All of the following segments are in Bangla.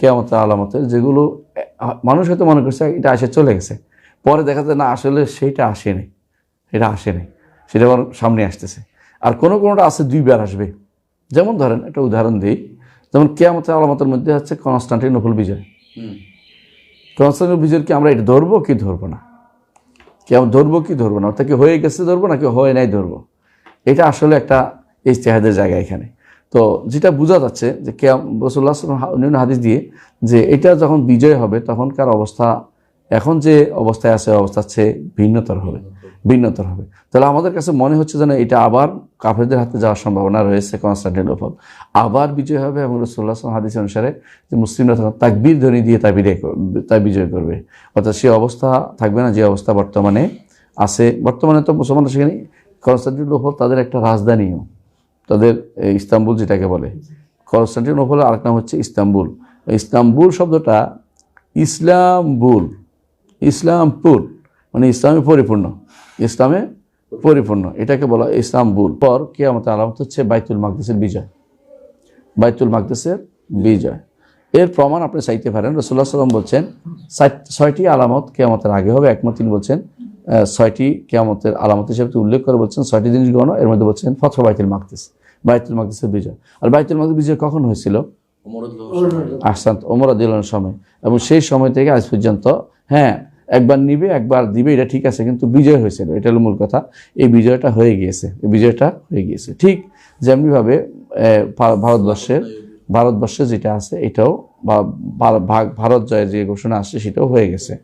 কেয়ামতের আলামতের যেগুলো মানুষ হয়তো মনে করছে এটা আসে চলে গেছে। পরে দেখা যায় না আসলে সেইটা আসেনি। এটা আসেনি। সেটা আবার সামনে আসতেছে। আর কোনো কোনোটা আছে দুইবার আসবে। যেমন ধরেন একটা উদাহরণ দিই। যেমন কেয়ামতের আলামতের মধ্যে হচ্ছে কনস্টান্টিনোপল বিজয়। কনস্টান্টিনোপল বিজয় কি আমরা এটা ধরবো কি ধরবো না? কি আমরা ধরবো কি ধরবো না? অর্থাৎ কি হয়ে গেছে ধরবো না নাকি হয়ে নাই ধরবো? এটা আসলে একটা ইস্তেহাদের জায়গা এখানে। তো যেটা বোঝা যাচ্ছে যে কে রসুল্লাহ অন্যান্য হাদিস দিয়ে যে এটা যখন বিজয় হবে, তখনকার অবস্থা, এখন যে অবস্থায় আছে অবস্থার চেয়ে ভিন্নতর হবে ভিন্নতর হবে। তাহলে আমাদের কাছে মনে হচ্ছে যেন এটা আবার কাফেরদের হাতে যাওয়ার সম্ভাবনা রয়েছে কনস্টান্টিনোপল আবার বিজয় হবে এবং রসুল্লাহ হাদিস অনুসারে যে মুসলিমরা তাকবীর ধ্বনি দিয়ে তা বিজয় তা বিজয় করবে। অর্থাৎ সে অবস্থা থাকবে না, যে অবস্থা বর্তমানে আছে। বর্তমানে তো মুসলমানরা সেখানে কনস্টান্টিনোপল তাদের একটা রাজধানীও। তাদের ইস্তাম্বুল যেটাকে বলে। কনস্টান্টিনোপলের আরেক নাম হচ্ছে ইস্তাম্বুল। ইস্তাম্বুল শব্দটা ইসলামবুল, ইসলামপুর মানে ইসলামে পরিপূর্ণ ইসলামে পরিপূর্ণ, এটাকে বলা ইসলামবুল পর কে আমাদের আলামত হচ্ছে বাইতুল মাকদেসের বিজয়। বাইতুল মাকদেসের বিজয়। এর প্রমাণ আপনি চাইতে পারেন। রসুল্লাহ সাল্লাম বলছেন ছয়টি আলামত কেয়ামতের আগে হবে, একমত তিনি বলছেন ছয়টি কেয়ামতের আলামত হিসেবে তিনি উল্লেখ করে বলছেন ছয়টি জিনিস গণ এর মধ্যে বলছেন ফথ বাইতুল মাকদেস বাইতুল মাকদেসের বিজয়। আর বাইতুল মাকদেস বিজয় কখন হয়েছিল? আহসান্ত ওমর আদিলের সময়। এবং সেই সময় থেকে আজ পর্যন্ত হ্যাঁ একবার নিবে একবার দিবে এটা ঠিক আছে কিন্তু বিজয় হয়েছিল এটা হলো মূল কথা। এই বিজয়টা হয়ে গিয়েছে এই বিজয়টা হয়ে গিয়েছে। ঠিক যেমনিভাবে আহ, ভারতবর্ষের ভারতবর্ষে যেটা আছে এটাও বা- ভাগ- ভারত জয়ের যে ঘোষণা আসছে সেটাও হয়ে গেছে।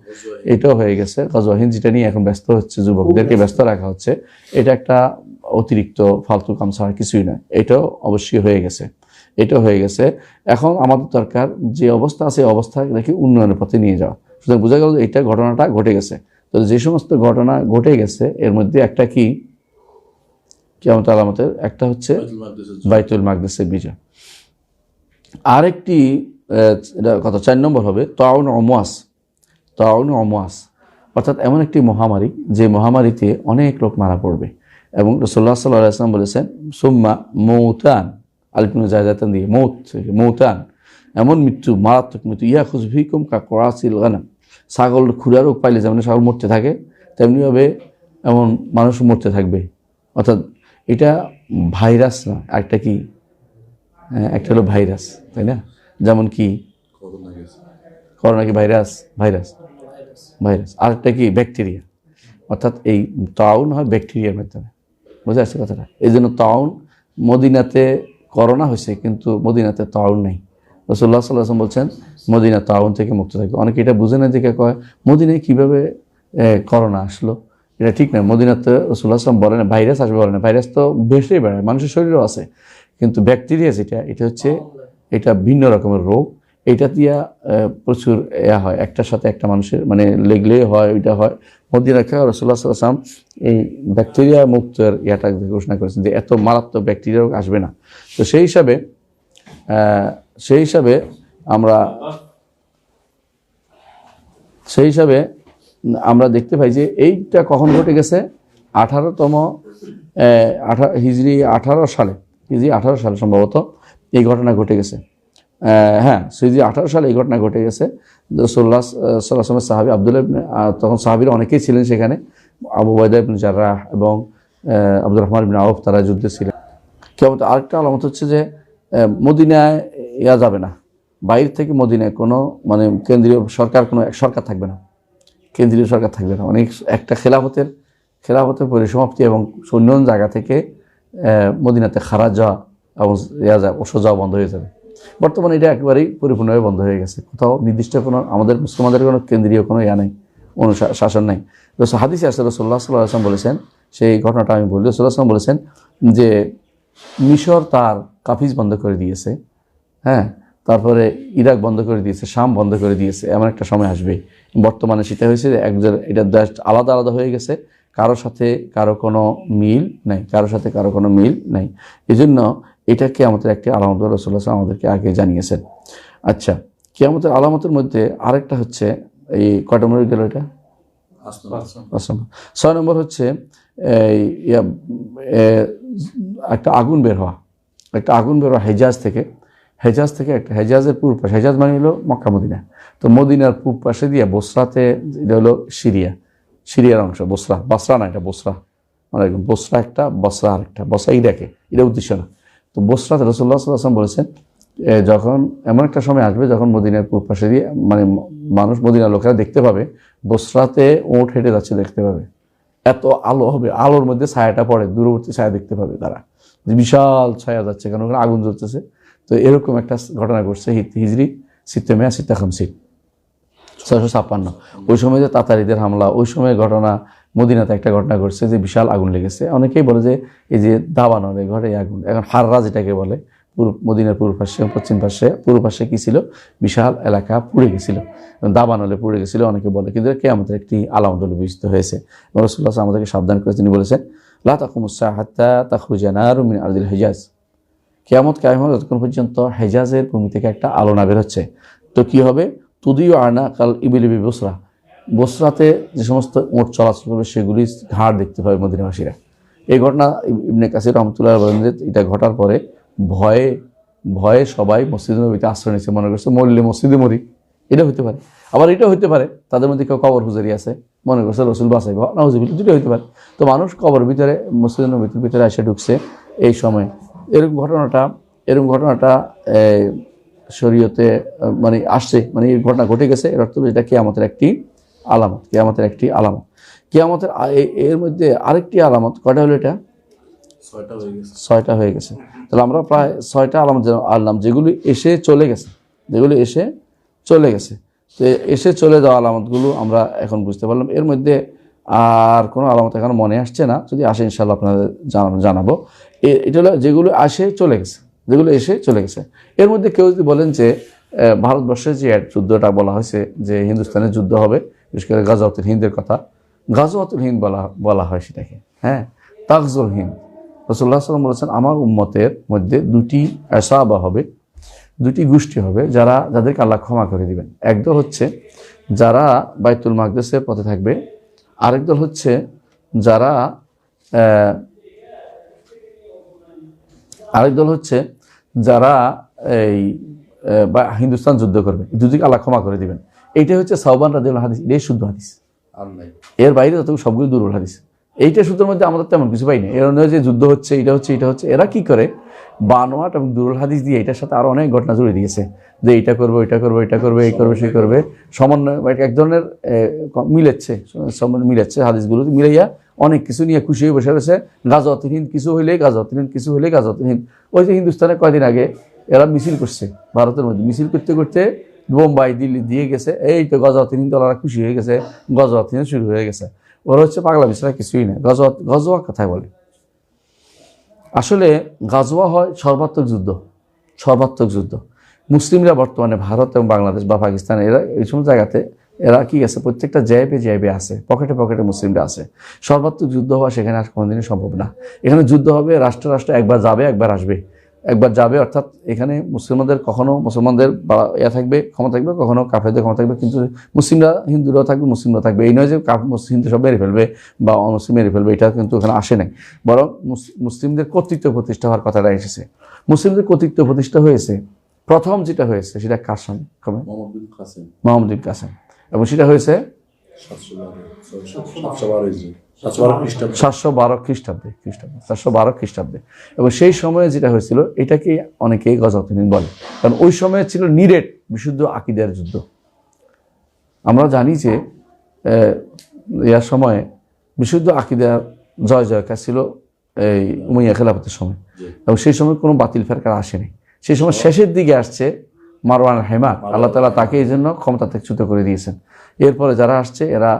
এটাও হয়ে গেছে। গজওয়াহিন যেটা নিয়ে এখন ব্যস্ত হচ্ছে যুবকদেরকে ব্যস্ত রাখা হচ্ছে এটা একটা অতিরিক্ত ফালতু কাম ছাড়া কিছুই নয়। এটাও অবশ্যই হয়ে গেছে। এটা হয়ে গেছে। এখন আমাদের দরকার যে অবস্থা আছে অবস্থা রেখে উন্নয়নের পথে নিয়ে যাওয়া। সুতরাং বোঝা গেল যে এইটা ঘটনাটা ঘটে গেছে। তো যে সমস্ত ঘটনা ঘটে গেছে এর মধ্যে একটা কি? কেমন আলামতের একটা হচ্ছে বাইতুল মাকদেসের বিজয়। আরেকটি কত চার নম্বর হবে, তাউন অমোয়াস তাউন অমোয়াস অর্থাৎ এমন একটি মহামারী, যে মহামারীতে অনেক লোক মারা পড়বে। এবং সাল্লাহ আসলাম বলেছেন, সুম্মা মৌতান আলিপুন জায়জাতান দিয়ে, মৌত মৌতান। এমন মৃত্যু, মারাত্মক মৃত্যু ইয়া খুশভিকুম কা করাসিল গানা ছাগল খুঁড়া রোগ পাইলে যেমন ছাগল মরতে থাকে, তেমনিভাবে এমন মানুষ মরতে থাকবে। অর্থাৎ এটা ভাইরাস না, একটা কি একটা হলো ভাইরাস, তাই না? যেমন কি? করোনা কি ভাইরাস ভাইরাস ভাইরাস। আরেকটা কি? ব্যাকটেরিয়া। অর্থাৎ এই তাউন হয় ব্যাকটেরিয়ার মাধ্যমে। বুঝে আসছে কথাটা? এই জন্য তাউন মদিনাতে করোনা হয়েছে, কিন্তু মদিনাতে তাউন নেই। রসুল্লাহ সাল্লাম বলছেন, মদিনা তাউন থেকে মুক্ত থাকবে অনেকে এটা বুঝে না দিকে কয়, মদিনায় কীভাবে করোনা আসলো? এটা ঠিক নয় মদিনাতে রসুল্লাহ সাল্লাম বলে না, ভাইরাস আসবে বলে না। ভাইরাস তো বেশি বেড়ায়, মানুষের শরীরেও আছে। কিন্তু ব্যাকটেরিয়া যেটা, এটা হচ্ছে এটা ভিন্ন রকমের রোগ। এটা দিয়া প্রচুর ইয়া হয়। একটার সাথে একটা মানুষের মানে লেগলে হয়, ওইটা হয়। মদিনা খেয়ে রসুল্লাহ সাল্লাম এই ব্যাকটেরিয়া মুক্তের ইয়াটা ঘোষণা করেছেন যে এত মারাত্মক ব্যাকটেরিয়া রোগ আসবে না। তো সেই হিসাবে সেই হিসাবে আমরা, সেই হিসাবে আমরা দেখতে পাই যে এইটা কখন ঘটে গেছে? আঠারোতম আঠা হিজড়ি আঠারো সালে। হিজড়ি আঠারো সালে সম্ভবত এই ঘটনা ঘটে গেছে। হ্যাঁ হিজড়ি আঠারো সালে এই ঘটনা ঘটে গেছে সোল্লা সাল্লাহামের সাহাবি আবদুল্লাহ তখন সাহাবিরা অনেকেই ছিলেন সেখানে, আবু ওয়াইদা ইবনে জার্রাহ এবং আব্দুর রহমান ইবনে আউফ তারা যুদ্ধে ছিলেন। কেমন আরেকটা আলামত হচ্ছে যে মদিনায় ইয়া যাবে না। বাইরে থেকে মদিনায় কোনো মানে কেন্দ্রীয় সরকার, কোনো এক সরকার থাকবে না। কেন্দ্রীয় সরকার থাকবে না। অনেক একটা খেলাফতের খেলাফতের পরিসমাপ্তি এবং অন্য জায়গা থেকে মদিনাতে খারাজ যাওয়া এবং ইয়া যা ওষুধ যাওয়া বন্ধ হয়ে যাবে। বর্তমানে এটা একেবারেই পরিপূর্ণভাবে বন্ধ হয়ে গেছে। কোথাও নির্দিষ্ট কোনো আমাদের মুসলমানদের কোনো কেন্দ্রীয় কোনো ইয়া নেই অনুশা- শাসন নেই। রসুল, হাদিসে আসলে রসোল্লা সাল্লাহ আসলাম বলেছেন, সেই ঘটনাটা আমি বলি রসুল্লাহ আসলাম বলেছেন যে, মিশর তার কাফিজ বন্ধ করে দিয়েছে হ্যাঁ? তারপরে ইরাক বন্ধ করে দিয়েছে, শাম বন্ধ করে দিয়েছে, এমন একটা সময় আসবে। বর্তমানে সেটা হয়েছে একজন, এটা দেশ আলাদা আলাদা হয়ে গেছে। কারও সাথে কারও কোনো মিল নাই কারোর সাথে কারও কোনো মিল নাই। এই জন্য এটাকে আমাদের একটি আলামত রসুল্লাহ আমাদেরকে আগে জানিয়েছেন। আচ্ছা কিয়ামতের আলামতের মধ্যে আরেকটা হচ্ছে এই কয়টা মনে গেল এটা? ছয় নম্বর হচ্ছে এই একটা আগুন বের হওয়া। একটা আগুন বের হওয়া হেজাজ থেকে। হেজাজ থেকে একটা হেজাজের পূর্ব পাশে হেজাজ মানে হলো মক্কা মদিনা। তো মদিনার পূর্ব পাশে দিয়ে বসরাতে এটা হলো সিরিয়া। সিরিয়ার অংশ, বসরা। বসরা না এটা, বসরা। মানে এরকম বসরা একটা, বসরা আরেকটা। বসরা ইরাকে এটা উদ্দেশ্য না। তো বসরাতে রসুল্লাহ সাল্লাম বলেছেন যখন এমন একটা সময় আসবে যখন মদিনার পাশে দিয়ে মানে মানুষ, মদিনার লোকেরা দেখতে পাবে বসরাতে ওট হেঁটে যাচ্ছে দেখতে পাবে। এত আলো হবে, আলোর মধ্যে ছায়াটা পড়ে, দূরবর্তী ছায়া দেখতে পাবে তারা। যে বিশাল ছায়া যাচ্ছে কারণ ওখানে আগুন জ্বলতেছে। তো এরকম একটা ঘটনা ঘটছে হিজরি, সিত্তেমেয়া, সিত্তা খামসিট ছয়শো ছাপ্পান্ন। ওই সময় যে তাতারিদের হামলা, ওই সময় ঘটনা, মদিনাতে একটা ঘটনা ঘটছে যে বিশাল আগুন লেগেছে। অনেকেই বলে যে এই যে দাবানল, এই ঘরে আগুন। এখন হাররা যেটাকে বলে। পূর্ব, মদিনার পূর্ব পাশে, পশ্চিম পাশে, পূর্ব পাশে কী ছিল? বিশাল এলাকা পুড়ে গেছিল। এবং দাবানলে পুড়ে গেছিল, অনেকে বলে। কিন্তু কে আমাদের একটি আলামত বলে বিবেচিত হয়েছে রসুল্লাহ আমাদেরকে সাবধান করে তিনি বলেছেন, লা তাকুমুসা হাত্তা তাখরুজানার মিন আরদিল হেজাজ। কেয়ামত কায়েম যতক্ষণ পর্যন্ত হেজাজের ভূমি থেকে একটা আলো না বের হচ্ছে, তো কি হবে? তুদিও আয়না কাল ইবিলিবি বসরা। বসরাতে যে সমস্ত ওট চলাচল করবে, সেগুলি ঘাড় দেখতে পাবে মদিনাবাসীরা। এই ঘটনা ইব- ইবনে কাসির রহমতুল্লাহ বলেন যে এটা ঘটার পরে ভয়ে ভয়ে সবাই মসজিদ নবীতে আশ্রয় নিচ্ছে মনে করছে মরলে মসজিদে মরি। এটা হতে পারে। আবার এটা হতে পারে, তাদের মধ্যে কেউ কবর হুজারি আছে, মনে করছে রসুল বাসাই নজবিল দুটো হতে পারে। তো মানুষ কবর ভিতরে, মসজিদ নবীর ভিতরে এসে ঢুকছে এই সময়। এরকম ঘটনাটা এরকম ঘটনাটা শরীয়তে মানে আসছে মানে এই ঘটনা ঘটে গেছে এর অর্থ এটা কেয়ামতের একটি আলামত কেয়ামতের একটি আলামত। কেয়ামতের এর মধ্যে আরেকটি আলামত কয়টা হলো এটা? ছয়টা হয়ে গেছে। তাহলে আমরা প্রায় ছয়টা আলামত আনলাম যেগুলি এসে চলে গেছে যেগুলি এসে চলে গেছে। তো এসে চলে যাওয়া আলামতগুলো আমরা এখন বুঝতে পারলাম। এর মধ্যে আর কোনো আলামত এখন মনে আসছে না। যদি আসে ইনশাল্লাহ আপনাদের জানাব। এটা হলো যেগুলো আসে চলে গেছে। যেগুলো এসে চলে গেছে। এর মধ্যে কেউ যদি বলেন যে ভারতবর্ষের যে যুদ্ধটা বলা হয়েছে, যে হিন্দুস্তানের যুদ্ধ হবে, বিশেষ করে গাজাউতুল হিন্দের কথা, গাজওয়াতুল হিন্দ বলা বলা হয় সেটাকে হ্যাঁ? তাকজুল হিন্দ। রসুল্লাহ সাল্লাম বলেছেন আমার উম্মতের মধ্যে দুটি এসাবা হবে, দুটি গোষ্ঠী হবে, যারা, যাদেরকে আল্লাহ ক্ষমা করে দিবেন। একদল হচ্ছে যারা বাইতুল মাকদেসের পথে থাকবে, আরেক দল হচ্ছে যারা আরেক দল হচ্ছে যারা এই বা হিন্দুস্তান যুদ্ধ করবে দুদিকে আল্লাহ ক্ষমা করে দিবেন। এইটা হচ্ছে সাহবান রাদিউল হাদিস এটাই শুদ্ধ হাদিস। এর বাইরে যতগুলো সবগুলো দুর্বল হাদিস। এইটা সূত্রের মধ্যে আমাদের তেমন কিছু পাই না এর নয় যে যুদ্ধ হচ্ছে এটা হচ্ছে এটা হচ্ছে। এরা কি করে? বানোয়াট এবং দুর্বল হাদিস দিয়ে এটার সাথে আরও অনেক ঘটনা জুড়ে দিয়েছে। যে এটা করব এটা করব এটা করবে এই করবে সেই করবে। সমন্বয় বা এক ধরনের মিলেচ্ছে সমন্বয় মিলাচ্ছে হাদিসগুলো মিলাইয়া অনেক কিছু নিয়ে খুশি হয়ে বসে রয়েছে। গাজওয়াতুল হিন্দ কিছু হইলে গাজওয়াতুল হিন্দ, কিছু হইলে গাজওয়াতুল হিন্দ। ওই যে হিন্দুস্তানে কয়দিন আগে এরা মিছিল করছে, ভারতের মধ্যে। মিছিল করতে করতে বোম্বাই, দিল্লি দিয়ে গেছে। এই তো গজওয়াত হিন্দ ওরা খুশি হয়ে গেছে গজওয়াত হিন্দ শুরু হয়ে গেছে। ওরা হচ্ছে পাগলা বিছরা কিছুই না। গজওয়াত গজওয়া কথায় বলে। আসলে গাজওয়া হয় সর্বাত্মক যুদ্ধ সর্বাত্মক যুদ্ধ। মুসলিমরা বর্তমানে ভারত এবং বাংলাদেশ বা পাকিস্তান, এরা এই সমস্ত জায়গাতে এরা কি আছে? প্রত্যেকটা জায়বে জায়বে আছে পকেটে পকেটে মুসলিমরা আছে। সর্বাত্মক যুদ্ধ হওয়া সেখানে আর কোনোদিনই সম্ভব না। এখানে যুদ্ধ হবে রাষ্ট্র রাষ্ট্র একবার যাবে একবার আসবে। একবার যাবে অর্থাৎ এখানে মুসলমানদের কখনো মুসলমানদের বা ইয়া থাকবে ক্ষমতা থাকবে কখনো কাফেরদের ক্ষমতা থাকবে কিন্তু মুসলিমরা হিন্দুরাও থাকবে মুসলিমরা থাকবে। এই নয় যে কাফ মুসলিম হিন্দু সব মেরে ফেলবে বা অমুসলিম মেরে ফেলবে এটা কিন্তু এখানে আসে নাই। বরং মুস- মুসলিমদের কর্তৃত্ব প্রতিষ্ঠা হওয়ার কথাটা এসেছে। মুসলিমদের কর্তৃত্ব প্রতিষ্ঠা হয়েছে। প্রথম যেটা হয়েছে সেটা কাসেম। মোহাম্মদ বিন কাসেম। এবং সেটা হয়েছে সাতশো বারো বারো খ্রিস্টাব্দ সাতশো বারো খ্রিস্টাব্দে। খ্রিস্টাব্দে খ্রিস্টাব্দে এবং সেই সময়ে যেটা হয়েছিল এটাকে অনেকেই গজওয়াতিন বলে। কারণ ওই সময়ে ছিল নিরেট বিশুদ্ধ আকিদের যুদ্ধ। আমরা জানি যে ইয়ার সময়ে বিশুদ্ধ আকিদার জয় জয়কার ছিল এই উমাইয়া খেলাফতের সময়। এবং সেই সময় কোনো বাতিল ফেরকার আসেনি। সেই সময় শেষের দিকে আসছে মারওয়ান। হেমা আল্লাহ তালা তাকে এই জন্য ক্ষমতা থেকে চ্যুত করে দিয়েছেন। এরপরে যারা আসছে এরা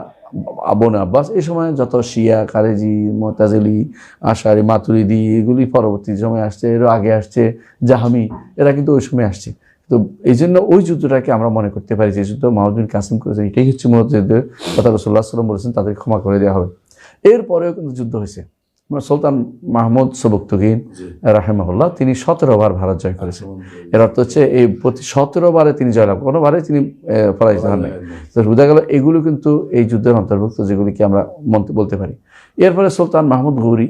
আবন আব্বাস এই সময় যত শিয়া কারেজি মোতাজলি আশারি মাতুরিদি এগুলি পরবর্তী সময় আসছে এরও আগে আসছে জাহামি এরা কিন্তু ওই সময় আসছে। তো এই জন্য ওই যুদ্ধটাকে আমরা মনে করতে পারি যে যুদ্ধ মাহমুদিন কাসিম করেছেন এটাই হচ্ছে মূলত কথা রসুল্লাহ সাল্লাম বলেছেন তাদের ক্ষমা করে দেওয়া হবে। এরপরেও কিন্তু যুদ্ধ হয়েছে। সুলতান মাহমুদ সবুক্তগিন জি। রাহেমাহুল্লাহ তিনি সতেরো বার ভারত জয় করেছেন। এর অর্থ হচ্ছে এই প্রতি সতেরো বারে তিনি জয়লাভ কোনো বারে তিনি পরাজিত হন নাই তো বোঝা গেল এগুলো কিন্তু এই যুদ্ধের অন্তর্ভুক্ত যেগুলিকে আমরা মন্ত- বলতে পারি। এরপরে সুলতান মাহমুদ গৌরি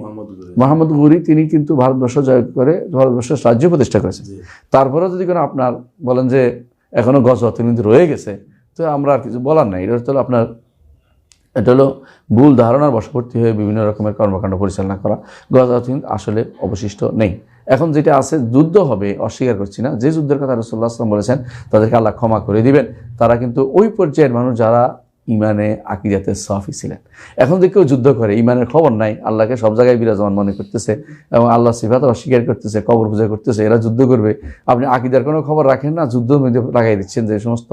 মাহমুদ গৌরি তিনি কিন্তু ভারতবর্ষ জয় করে ভারতবর্ষের রাজ্য প্রতিষ্ঠা করেছেন। জি। তারপরেও যদি কোনো আপনার বলেন যে এখনও গজওয়াত কিন্তু রয়ে গেছে তো আমরা আর কিছু বলার নাই। এটা হলো আপনার এটা হলো ভুল ধারণার বশবর্তী হয়ে বিভিন্ন রকমের কর্মকাণ্ড পরিচালনা করা। গজওয়াত আসলে অবশিষ্ট নেই। এখন যেটা আছে, যুদ্ধ হবে, অস্বীকার করছি না। যে যুদ্ধের কথা রসুল্লাহ আসলাম বলেছেন, তাদেরকে আল্লাহ ক্ষমা করে দিবেন। তারা কিন্তু ওই পর্যায়ের মানুষ যারা ইমানে আকিদাতে সাফি ছিলেন। এখন যে কেউ যুদ্ধ করে, ইমানের খবর নাই, আল্লাহকে সব জায়গায় বিরাজমান মনে করতেছে এবং আল্লাহ সিফাত অস্বীকার করতেছে, কবর পূজা করতেছে, এরা যুদ্ধ করবে। আপনি আকিদার কোনো খবর রাখেন না, যুদ্ধ লাগাই দিচ্ছেন। যে সমস্ত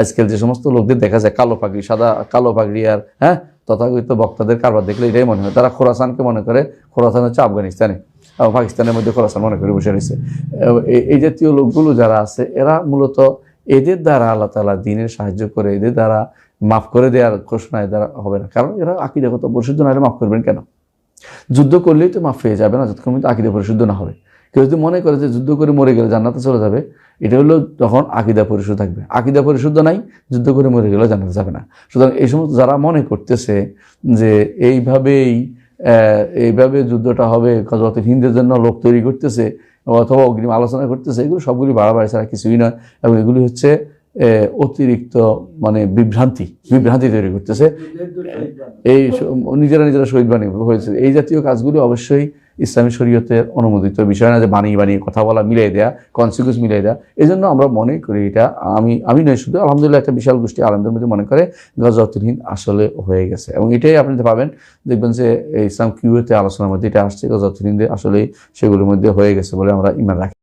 আজকাল যে সমস্ত লোকদের দেখা যায়, কালো পাগড়ি, সাদা, কালো পাগড়ি আর হ্যাঁ তথাকথিত বক্তাদের কারবার দেখলে এটাই মনে হয়। তারা খোরাসানকে মনে করে, খোরাসান হচ্ছে আফগানিস্তানে পাকিস্তানের মধ্যে খোরাসান মনে করে বসে রয়েছে। এই জাতীয় লোকগুলো যারা আছে, এরা মূলত এদের দ্বারা আল্লাহ তালা দিনের সাহায্য করে, এদের দ্বারা মাফ করে দেওয়ার ঘোষণা দ্বারা হবে না। কারণ এরা আকিদাগত পরিশুদ্ধ না হলে মাফ করবেন কেন? যুদ্ধ করলেই তো মাফ পেয়ে যাবে না, যতক্ষণ আকিদা পরিশুদ্ধ না হবে। কেউ যদি মনে করে যে যুদ্ধ করে মরে গেলে জান্নাতে চলে যাবে, এটা হলো তখন আকিদা পরিশুদ্ধ থাকবে। আকিদা পরিশুদ্ধ নাই, যুদ্ধ করে মরে গেলেও জান্নাতে যাবে না। সুতরাং এই সমস্ত যারা মনে করতেছে যে এইভাবেই এইভাবে যুদ্ধটা হবে যত হিন্দের জন্য লোক তৈরি করতেছে, অথবা অগ্রিম আলোচনা করতেছে, এগুলো সবগুলি বাড়াবাড়ি ছাড়া কিছুই নয়। এবং এগুলি হচ্ছে অতিরিক্ত মানে বিভ্রান্তি বিভ্রান্তি তৈরি করতেছে। এই নিজেরা নিজেরা শহীদ বানিয়ে হয়েছে। এই জাতীয় কাজগুলি অবশ্যই ইসলামী শরীয়তের অনুমোদিত বিষয় না যে বানিয়ে বানিয়ে কথা বলা মিলিয়ে দেয়া কনসিকুয়েন্স মিলিয়ে দেয়া। এই জন্য আমরা মনে করি এটা, আমি আমি নয়, শুধু আলহামদুলিল্লাহ একটা বিশাল গোষ্ঠী আলমদের মধ্যে মনে করে গজওয়াতুল হিন্দ আসলে হয়ে গেছে। এবং এটাই আপনি পাবেন, দেখবেন যে ইসলাম কিউতে আলোচনার মধ্যে এটা আসছে গজওয়াতুল হিন্দে আসলে সেগুলোর মধ্যে হয়ে গেছে বলে আমরা ইমান রাখি।